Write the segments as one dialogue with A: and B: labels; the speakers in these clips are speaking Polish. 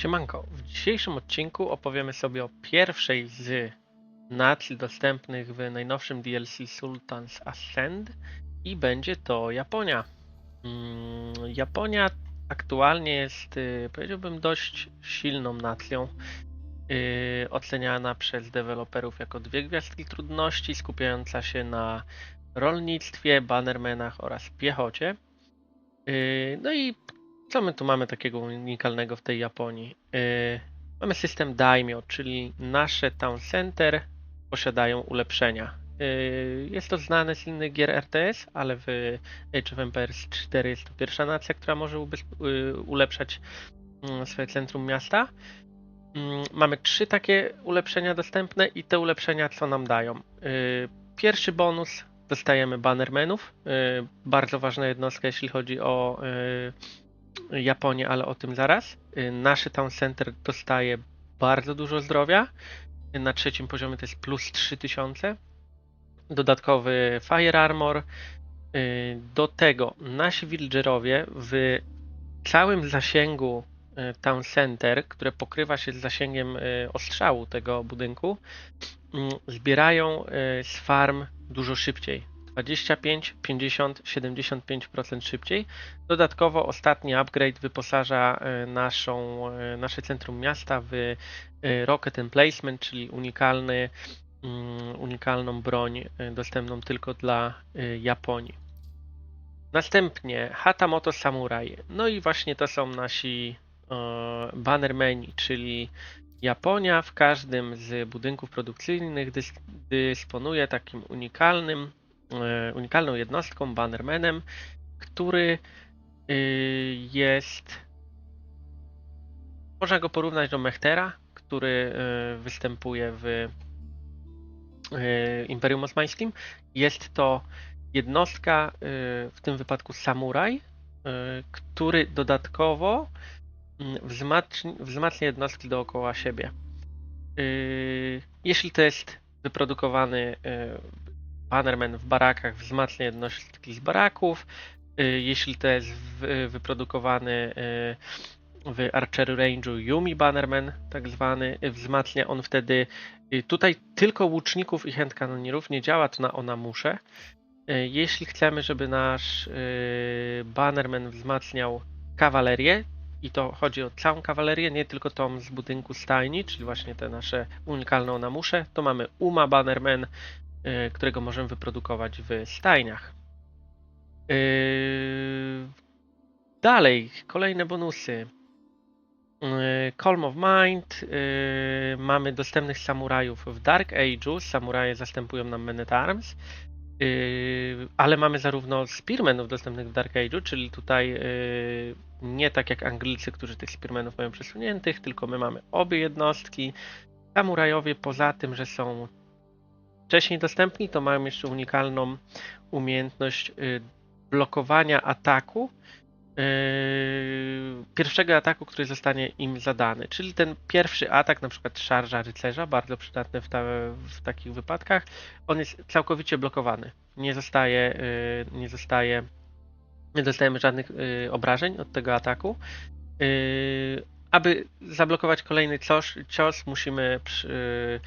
A: Siemanko, w dzisiejszym odcinku opowiemy sobie o pierwszej z nacji dostępnych w najnowszym DLC Sultan's Ascend i będzie to Japonia. Mm, Japonia aktualnie jest, y, powiedziałbym, dość silną nacją, y, oceniana przez deweloperów jako dwie gwiazdki trudności, skupiająca się na rolnictwie, bannermenach oraz piechocie. Y, No i co my tu mamy takiego unikalnego w tej Japonii? Yy, mamy system Daimyo, czyli nasze town center posiadają ulepszenia. Yy, jest to znane z innych gier RTS, ale w Age of Empires 4 jest to pierwsza nacja, która może yy, ulepszać mm, swoje centrum miasta. Mm, Mamy trzy takie ulepszenia dostępne i te ulepszenia co nam dają? Yy, Pierwszy bonus dostajemy bannermenów, bardzo ważna jednostka jeśli chodzi o Japonię, ale o tym zaraz. Y, Nasze Town Center dostaje bardzo dużo zdrowia. Y, Na trzecim poziomie to jest plus 3000. Dodatkowy Fire Armor. Y, Do tego nasi villagerowie w całym zasięgu Town Center, które pokrywa się z zasięgiem ostrzału tego budynku, zbierają z farm dużo szybciej. 25, 50, 75% szybciej. Dodatkowo ostatni upgrade wyposaża e, naszą, e, nasze centrum miasta w e, Rocket Emplacement, czyli unikalny, mm, unikalną broń dostępną tylko dla Japonii. Następnie Hatamoto Samurai. No i właśnie to są nasi bannermeni, czyli Japonia w każdym z budynków produkcyjnych dys, dysponuje takim unikalnym, unikalną jednostką, bannermanem, który y, jest. Można go porównać do Mechtera, który y, występuje w y, Imperium Osmańskim. Jest to jednostka, w tym wypadku samuraj, który dodatkowo mm, wzmacnia, jednostki dookoła siebie. Jeśli to jest wyprodukowany bannerman w barakach, wzmacnia jednostki z baraków. Y, Jeśli to jest w- wyprodukowany y, w Archery Range'u Yumi Bannerman, tak zwany, y, wzmacnia on wtedy y, tutaj tylko łuczników i handkanonierów, nie działa to na Onamusze. Y, Jeśli chcemy, żeby nasz y, Bannerman wzmacniał kawalerię, i to chodzi o całą kawalerię, nie tylko tą z budynku stajni, czyli właśnie te nasze unikalne Onamusze, to mamy Uma Bannerman, y, którego możemy wyprodukować w stajniach. Yy, Dalej, kolejne bonusy. Yy, Calm of Mind. Mamy dostępnych samurajów w Dark Age'u. Samuraje zastępują nam Men at Arms. Ale mamy zarówno Spearmenów dostępnych w Dark Age'u, czyli tutaj nie tak jak Anglicy, którzy tych Spearmenów mają przesuniętych, tylko my mamy obie jednostki. Samurajowie poza tym, że są wcześniej dostępni, to mają jeszcze unikalną umiejętność yy, blokowania ataku yy, pierwszego ataku, który zostanie im zadany. Czyli ten pierwszy atak, na przykład szarża rycerza, bardzo przydatny w, ta, w takich wypadkach, on jest całkowicie blokowany. Nie zostaje, yy, nie zostaje, nie dostajemy żadnych obrażeń od tego ataku. Aby zablokować kolejny cios, cios musimy przy,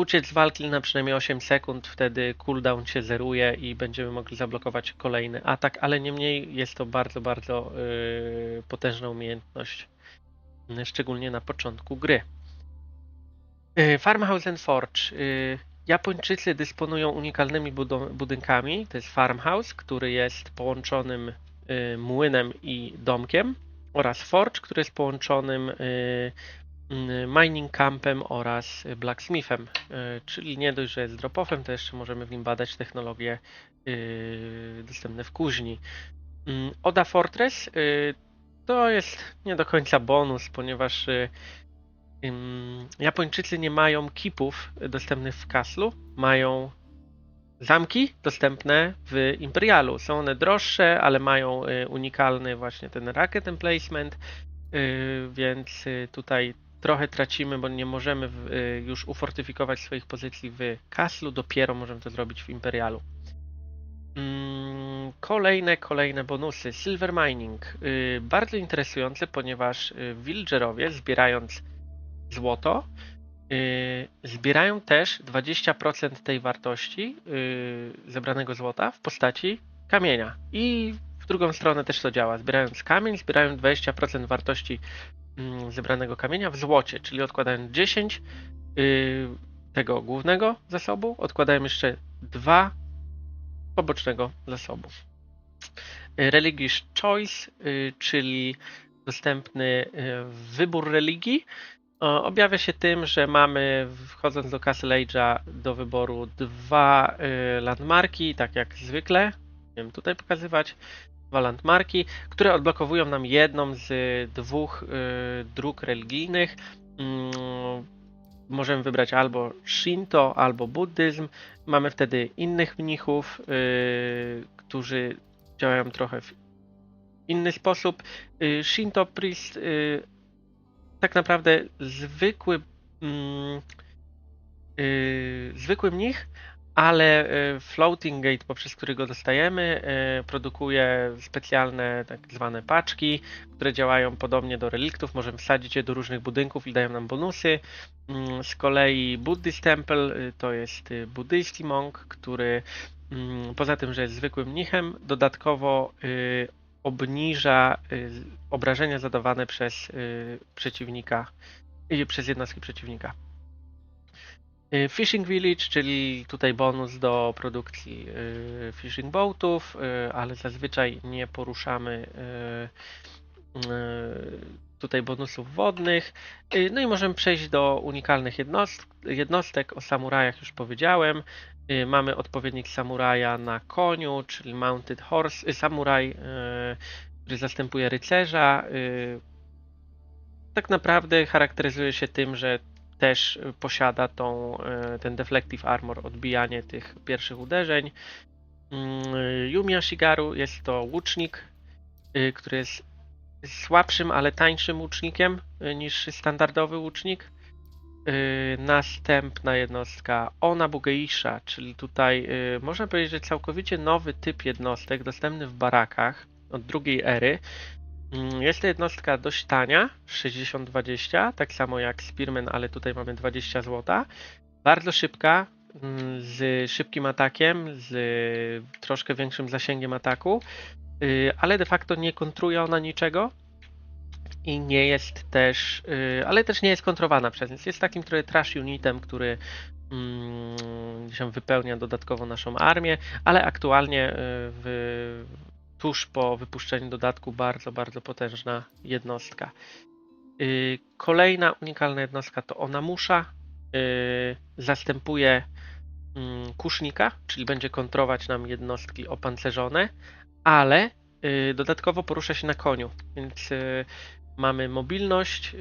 A: uciec z walki na przynajmniej 8 sekund, wtedy cooldown się zeruje i będziemy mogli zablokować kolejny atak, ale niemniej jest to bardzo, bardzo yy, potężna umiejętność, szczególnie na początku gry. Yy, Farmhouse and Forge. Yy, Japończycy dysponują unikalnymi budynkami. To jest farmhouse, który jest połączonym yy, młynem i domkiem oraz forge, który jest połączonym yy, mining campem oraz blacksmithem, y, czyli nie dość, że jest drop-offem, to jeszcze możemy w nim badać technologie y, dostępne w kuźni. Oda Fortress y, to jest nie do końca bonus, ponieważ y, Japończycy nie mają kipów dostępnych w Kaslu, mają zamki dostępne w Imperialu. Są one droższe, ale mają y, unikalny właśnie ten racket emplacement, y, więc y, tutaj trochę tracimy, bo nie możemy w, y, już ufortyfikować swoich pozycji w Kaslu, dopiero możemy to zrobić w Imperialu. Mm, kolejne, kolejne bonusy. Silver Mining. Y, bardzo interesujące, ponieważ y, villagerowie zbierając złoto, y, zbierają też 20% tej wartości y, zebranego złota w postaci kamienia. I w drugą stronę też to działa. Zbierając kamień, zbierają 20% wartości zebranego kamienia w złocie, czyli odkładając 10 y, tego głównego zasobu, odkładają jeszcze dwa pobocznego zasobu. Religious Choice, y, czyli dostępny y, wybór religii, objawia się tym, że mamy, wchodząc do Castle Age'a, do wyboru dwa landmarki, tak jak zwykle. Nie wiem tutaj pokazywać. Dwa które odblokowują nam jedną z dwóch y, dróg religijnych. Mm, możemy wybrać albo Shinto, albo buddyzm. Mamy wtedy innych mnichów, y, którzy działają trochę w inny sposób. Y, Shinto Priest y, tak naprawdę zwykły mm, y, zwykły mnich, ale y, Floating Gate, poprzez który go dostajemy, y, produkuje specjalne tak zwane paczki, które działają podobnie do reliktów. Możemy wsadzić je do różnych budynków i dają nam bonusy. Mm, Z kolei Buddhist Temple y, to jest buddyjski monk, który mm, poza tym, że jest zwykłym mnichem, dodatkowo obniża obrażenia zadawane przez przeciwnika, przez jednostki przeciwnika. Y, Fishing Village, czyli tutaj bonus do produkcji y, fishing boatów, y, ale zazwyczaj nie poruszamy tutaj bonusów wodnych. No i możemy przejść do unikalnych jednost jednostek. O samurajach już powiedziałem. Mamy odpowiednik samuraja na koniu, czyli Mounted Horse. Samuraj, który zastępuje rycerza. Tak naprawdę charakteryzuje się tym, że też y, posiada tą, y, ten Deflective Armor, odbijanie tych pierwszych uderzeń. Mm, Yumi Ashigaru jest to łucznik, y, który jest słabszym, ale tańszym łucznikiem niż standardowy łucznik. Następna jednostka Ona Bugeisha, czyli tutaj można powiedzieć, że całkowicie nowy typ jednostek dostępny w barakach od drugiej ery. Mm, Jest to jednostka dość tania, 60-20, tak samo jak Spearman, ale tutaj mamy 20 zł. Bardzo szybka, mm, z szybkim atakiem, z troszkę większym zasięgiem ataku, y, ale de facto nie kontruje ona niczego i nie jest też, y, ale też nie jest kontrowana przez nic. Jest takim trochę trash unitem, który mm, tam wypełnia dodatkowo naszą armię, ale aktualnie y, w, tuż po wypuszczeniu dodatku bardzo, bardzo potężna jednostka. Y, Kolejna unikalna jednostka to Onamusha. Y, Zastępuje mm, kusznika, czyli będzie kontrować nam jednostki opancerzone, ale y, dodatkowo porusza się na koniu, więc mamy mobilność.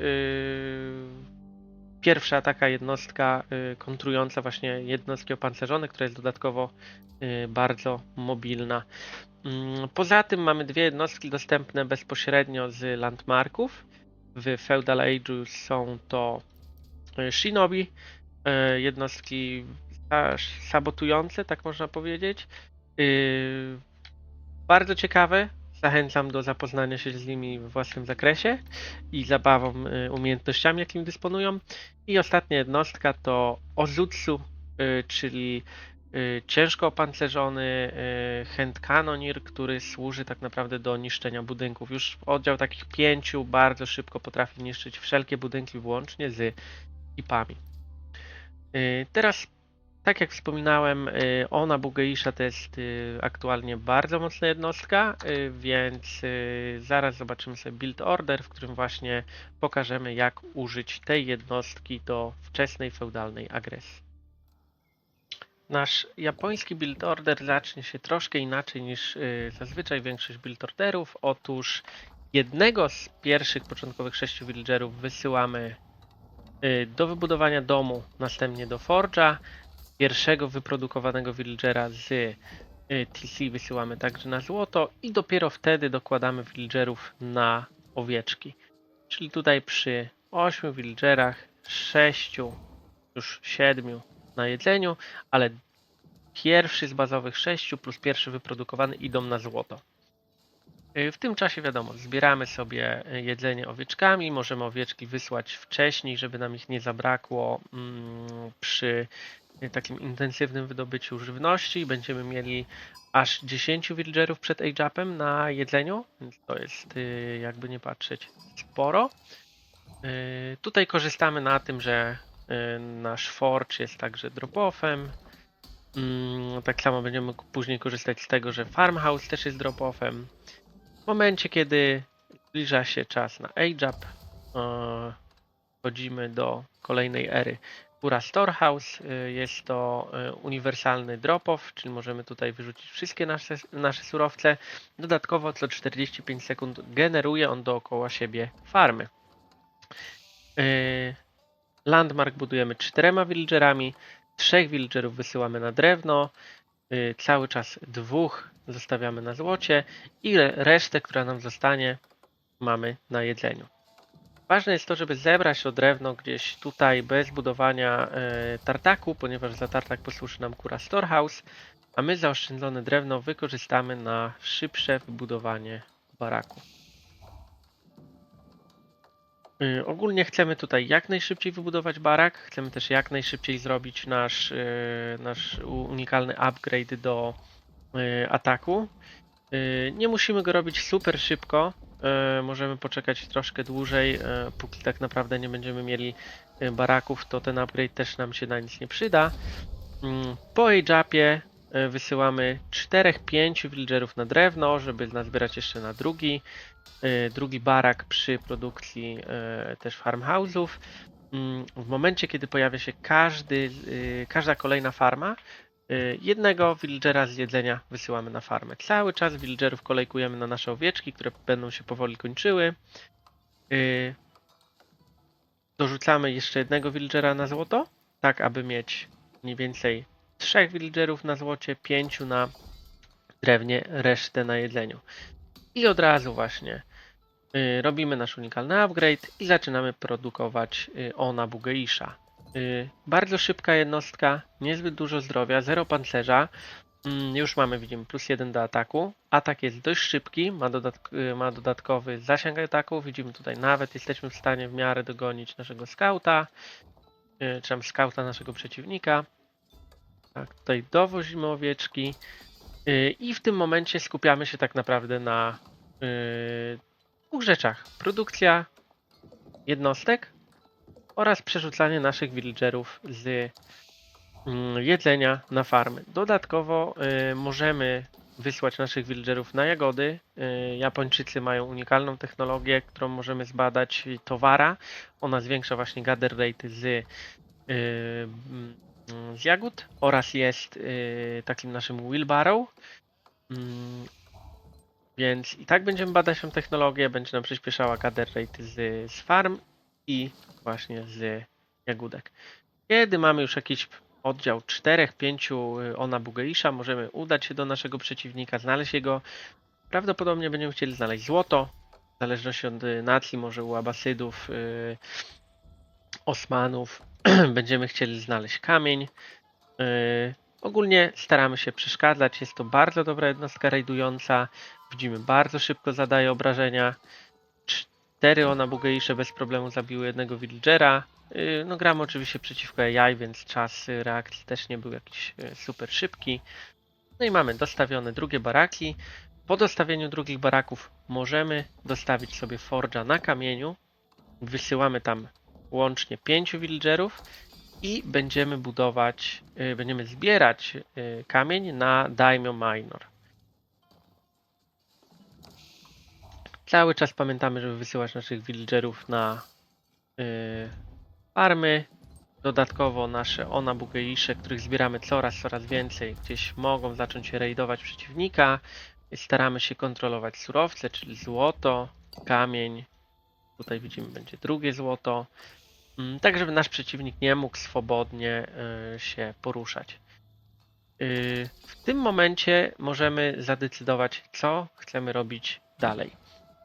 A: Pierwsza taka jednostka kontrująca właśnie jednostki opancerzone, która jest dodatkowo bardzo mobilna. Mm, Poza tym mamy dwie jednostki dostępne bezpośrednio z landmarków. W Feudal Age'u są to y, Shinobi, y, jednostki sabotujące, tak można powiedzieć. Y, Bardzo ciekawe. Zachęcam do zapoznania się z nimi w własnym zakresie i zabawą, y, umiejętnościami, jakimi dysponują. I ostatnia jednostka to Ozutsu, czyli ciężko opancerzony y, hand cannoneer, który służy tak naprawdę do niszczenia budynków. Już oddział takich pięciu bardzo szybko potrafi niszczyć wszelkie budynki włącznie z ipami. Y, Teraz, tak jak wspominałem, y, ona Bugeisha to jest y, aktualnie bardzo mocna jednostka, y, więc y, zaraz zobaczymy sobie build order, w którym właśnie pokażemy jak użyć tej jednostki do wczesnej feudalnej agresji. Nasz japoński build order zacznie się troszkę inaczej niż y, zazwyczaj większość build orderów. Otóż jednego z pierwszych początkowych sześciu villagerów wysyłamy y, do wybudowania domu, następnie do Forge'a. Pierwszego wyprodukowanego villagera z y, TC wysyłamy także na złoto i dopiero wtedy dokładamy villagerów na owieczki. Czyli tutaj przy 8 villagerach, 6, już 7 na jedzeniu, ale pierwszy z bazowych sześciu plus pierwszy wyprodukowany idą na złoto. Y, W tym czasie wiadomo, zbieramy sobie y, jedzenie owieczkami, możemy owieczki wysłać wcześniej, żeby nam ich nie zabrakło mm, przy y, takim intensywnym wydobyciu żywności. Będziemy mieli aż 10 villagerów przed age-upem na jedzeniu, więc to jest jakby nie patrzeć sporo. Tutaj korzystamy na tym, że nasz forge jest także drop-offem. Mm, Tak samo będziemy później korzystać z tego, że farmhouse też jest drop-offem. W momencie, kiedy zbliża się czas na age-up, e, wchodzimy do kolejnej ery. Góra Storehouse y, jest to y, uniwersalny drop-off, czyli możemy tutaj wyrzucić wszystkie nasze, nasze surowce. Dodatkowo co 45 sekund generuje on dookoła siebie farmy. Y, Landmark budujemy czterema villagerami, trzech villagerów wysyłamy na drewno, y, cały czas dwóch zostawiamy na złocie i re- resztę, która nam zostanie, mamy na jedzeniu. Ważne jest to, żeby zebrać to drewno gdzieś tutaj bez budowania e, tartaku, ponieważ za tartak posłuży nam kura Storehouse, a my zaoszczędzone drewno wykorzystamy na szybsze wybudowanie baraku. Y, Ogólnie chcemy tutaj jak najszybciej wybudować barak, chcemy też jak najszybciej zrobić nasz, y, nasz unikalny upgrade do y, ataku. Nie musimy go robić super szybko, możemy poczekać troszkę dłużej, póki tak naprawdę nie będziemy mieli baraków, to ten upgrade też nam się na nic nie przyda. Mm, Po y, wysyłamy 4-5 villagerów na drewno, żeby nazbierać jeszcze na drugi, drugi barak przy produkcji y, też farmhouse'ów. Mm, W momencie, kiedy pojawia się każdy, y, każda kolejna farma, jednego villagera z jedzenia wysyłamy na farmę. Cały czas villagerów kolejkujemy na nasze owieczki, które będą się powoli kończyły. Dorzucamy jeszcze jednego villagera na złoto, tak aby mieć mniej więcej trzech villagerów na złocie, pięciu na drewnie, resztę na jedzeniu. I od razu właśnie y, robimy nasz unikalny upgrade i zaczynamy produkować y, Ona Bugeisha. Y, bardzo szybka jednostka, niezbyt dużo zdrowia, zero pancerza. Mm, Już mamy, widzimy, plus jeden do ataku. Atak jest dość szybki, ma, dodatk ma dodatkowy zasięg ataku. Widzimy tutaj nawet jesteśmy w stanie w miarę dogonić naszego skauta, czy tam skauta naszego przeciwnika. Tak, tutaj dowozimy owieczki i w tym momencie skupiamy się tak naprawdę na y, dwóch rzeczach. Produkcja jednostek oraz przerzucanie naszych villagerów z mm, jedzenia na farmy. Dodatkowo y, możemy wysłać naszych villagerów na jagody. Y, Japończycy mają unikalną technologię, którą możemy zbadać y, towara. Ona zwiększa właśnie gather rate z, y, mm, z jagód oraz jest y, takim naszym wheelbarrow. Mm, Więc i tak będziemy badać tą technologię, będzie nam przyspieszała gather rate z, z farm i właśnie z jagódek. Kiedy mamy już jakiś oddział 4-5 Ona Bugeisha, możemy udać się do naszego przeciwnika, znaleźć jego. Prawdopodobnie będziemy chcieli znaleźć złoto, w zależności od y, nacji, może u Abasydów, y, Osmanów. będziemy chcieli znaleźć kamień. Y, Ogólnie staramy się przeszkadzać. Jest to bardzo dobra jednostka rajdująca. Widzimy, bardzo szybko zadaje obrażenia. Cztery ona bugeisze bez problemu zabiły jednego villagera. Y, No gramy oczywiście przeciwko AI, więc czas reakcji też nie był jakiś y, super szybki. No i mamy dostawione drugie baraki. Po dostawieniu drugich baraków możemy dostawić sobie forge'a na kamieniu. Wysyłamy tam łącznie pięciu villagerów i będziemy budować, y, będziemy zbierać y, kamień na Daimyo Minor. Cały czas pamiętamy, żeby wysyłać naszych villagerów na y, farmy. Dodatkowo nasze Ona Bugeisze, których zbieramy coraz, coraz więcej, gdzieś mogą zacząć raidować przeciwnika. Staramy się kontrolować surowce, czyli złoto, kamień. Tutaj widzimy, będzie drugie złoto. Mm, Tak, żeby nasz przeciwnik nie mógł swobodnie y, się poruszać. Y, W tym momencie możemy zadecydować, co chcemy robić dalej.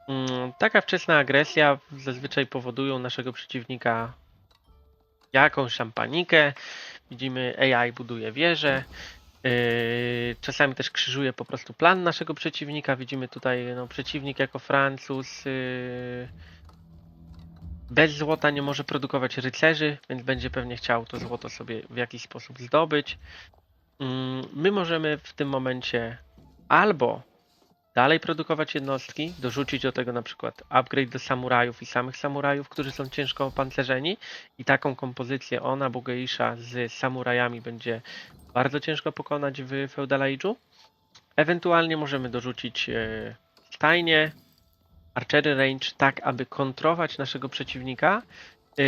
A: Mm, Taka wczesna agresja zazwyczaj powoduje u naszego przeciwnika jakąś tam panikę. Widzimy AI buduje wieżę Yy, Czasami też krzyżuje po prostu plan naszego przeciwnika. Widzimy tutaj no, przeciwnik jako Francuz. Bez złota nie może produkować rycerzy, więc będzie pewnie chciał to złoto sobie w jakiś sposób zdobyć. Mm, My możemy w tym momencie albo dalej produkować jednostki, dorzucić do tego na przykład upgrade do samurajów i samych samurajów, którzy są ciężko opancerzeni i taką kompozycję ona, Bogeisha z samurajami będzie bardzo ciężko pokonać w Feudal Age'u. Ewentualnie możemy dorzucić e, stajnie, archery range, tak aby kontrować naszego przeciwnika. E,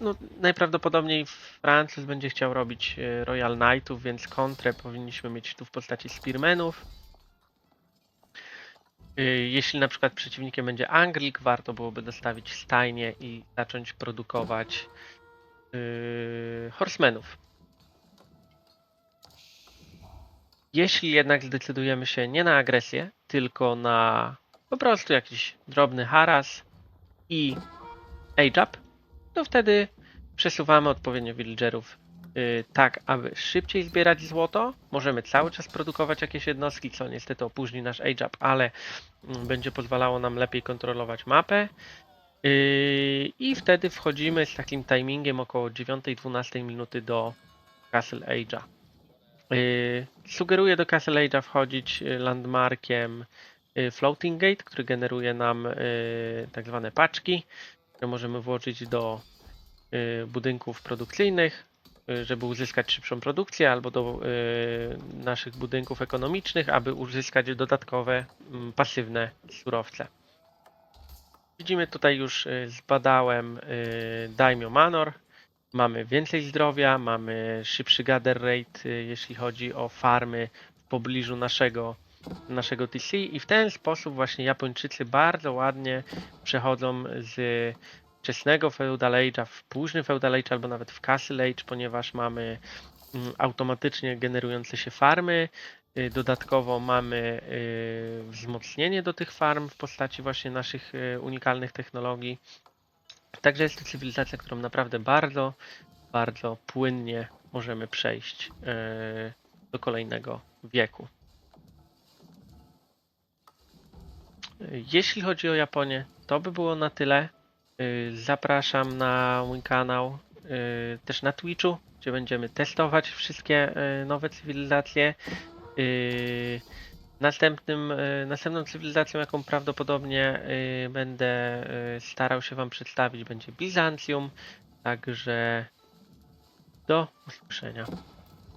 A: No, najprawdopodobniej Francuz będzie chciał robić e, Royal Knightów, więc kontrę powinniśmy mieć tu w postaci Spearmanów. Y, Jeśli na przykład przeciwnikiem będzie Anglik, warto byłoby dostawić stajnie i zacząć produkować yy, horsemenów. Jeśli jednak zdecydujemy się nie na agresję, tylko na po prostu jakiś drobny haras i age up, to wtedy przesuwamy odpowiednio villagerów yy, tak, aby szybciej zbierać złoto. Możemy cały czas produkować jakieś jednostki, co niestety opóźni nasz age up, ale mm, będzie pozwalało nam lepiej kontrolować mapę. Yy, I wtedy wchodzimy z takim timingiem około 9-12 minuty do Castle Age'a. Yy, Sugeruję do Castle Age'a wchodzić yy, landmarkiem yy, Floating Gate, który generuje nam yy, tak zwane paczki, które możemy włożyć do yy, budynków produkcyjnych, żeby uzyskać szybszą produkcję, albo do naszych budynków ekonomicznych, aby uzyskać dodatkowe mm, pasywne surowce. Widzimy tutaj już y, zbadałem y, Daimyo Manor. Mamy więcej zdrowia, mamy szybszy gather rate, y, jeśli chodzi o farmy w pobliżu naszego, naszego TC i w ten sposób właśnie Japończycy bardzo ładnie przechodzą z wczesnego Feudal Age'a w późny Feudal Age albo nawet w Castle Age, ponieważ mamy mm, automatycznie generujące się farmy, Y, Dodatkowo mamy y, wzmocnienie do tych farm w postaci właśnie naszych y, unikalnych technologii. Także jest to cywilizacja, którą naprawdę bardzo, bardzo płynnie możemy przejść do kolejnego wieku. Jeśli chodzi o Japonię, to by było na tyle. Y, Zapraszam na mój kanał, y, też na Twitchu, gdzie będziemy testować wszystkie y, nowe cywilizacje. Następnym, następną cywilizacją, jaką prawdopodobnie będę starał się Wam przedstawić, będzie Bizancjum. Także do usłyszenia.